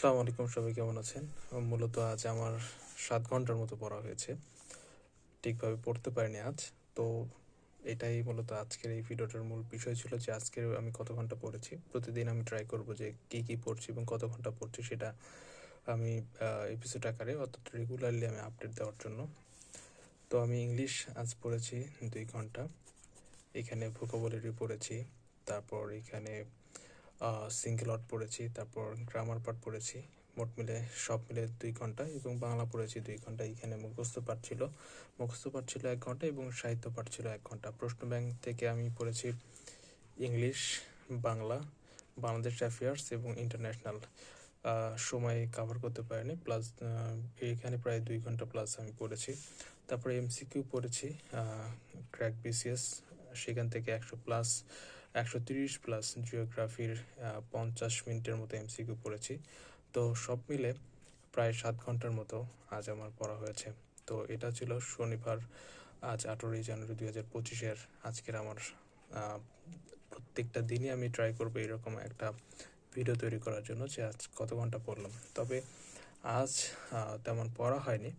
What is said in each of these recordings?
আসসালামু আলাইকুম, সবাই কেমন আছেন? মূলত আজ আমার সাত ঘণ্টার মতো পড়া হয়েছে। ঠিকভাবে পড়তে পারিনি আজ। তো এটাই মূলত আজকের এই ভিডিওটার মূল বিষয় ছিল যে আজকের আমি কত ঘণ্টা পড়েছি। প্রতিদিন আমি ট্রাই করব যে কী কী পড়ছি এবং কত ঘণ্টা পড়ছি সেটা আমি এপিসোড আকারে অর্থাৎ রেগুলারলি আমি আপডেট দেওয়ার জন্য। তো আমি ইংলিশ আজ পড়েছি দুই ঘণ্টা। এখানে ভোকাবুলারি পড়েছি। তারপর এখানে সিঙ্গেল অট পড়েছি, তারপর গ্রামার পার্ট পড়েছি, মোট মিলে, সব মিলে দুই ঘণ্টা এবং বাংলা পড়েছি দুই ঘণ্টা। এখানে মুখস্থ পাঠ ছিল, মুখস্থ পাঠ ছিল এক ঘণ্টা এবং সাহিত্য পাঠ ছিল এক ঘণ্টা। প্রশ্ন ব্যাংক থেকে আমি পড়েছি ইংলিশ বাংলা বাংলাদেশ অ্যাফেয়ার্স এবং ইন্টারন্যাশনাল সময় কাভার করতে পারিনি প্লাস এখানে প্রায় দুই ঘণ্টা প্লাস আমি পড়েছি। তারপরে এমসিকিউ পড়েছি ক্র্যাক বিসিএস সেখান থেকে একশো প্লাস একশো তিরিশ প্লাস জিওগ্রাফির পঞ্চাশ মিনিটের মতো এমসিকিউ পড়েছি। তো সব মিলে প্রায় সাত ঘণ্টার মতো আজ আমার পড়া হয়েছে। তো এটা ছিল শনিবার, আজ আঠেরোই জানুয়ারি দুই হাজার পঁচিশের আজকের আমার প্রত্যেকটা দিনই আমি ট্রাই করব এরকম একটা ভিডিও তৈরি করার জন্য যে আজ কত ঘণ্টা পড়লাম। তবে আজ তেমন পড়া হয়নি।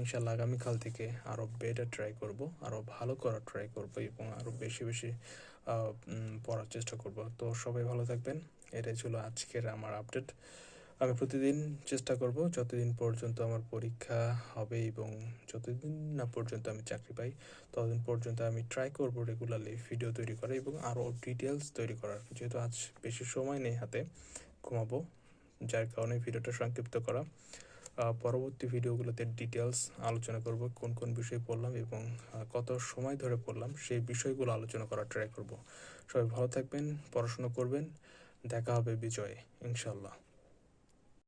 ইনশাল্লাহ আগামীকাল থেকে আরও বেটার ট্রাই করব আরও ভালো করার ট্রাই করব এবং আরও বেশি বেশি পড়ার চেষ্টা করব। তো সবাই ভালো থাকবেন। এটাই ছিল আজকের আমার আপডেট আমি প্রতিদিন চেষ্টা করব যতদিন পর্যন্ত আমার পরীক্ষা হবে এবং যতদিন না পর্যন্ত আমি চাকরি পাই, ততদিন পর্যন্ত আমি ট্রাই করব রেগুলারলি ভিডিও তৈরি করা এবং আরও ডিটেলস তৈরি করার। যেহেতু আজ বেশি সময় নেই হাতে, ঘুমাবো, যার কারণে ভিডিওটা সংক্ষিপ্ত করা। পরবর্তী ভিডিওগুলোতে ডিটেলস আলোচনা করব, কোন কোন বিষয় পড়লাম এবং কত সময় ধরে পড়লাম সেই বিষয়গুলো আলোচনা করার ট্রাই করব। সবাই ভালো থাকবেন, পড়াশোনা করবেন, দেখা হবে বিজয়ে ইনশাল্লাহ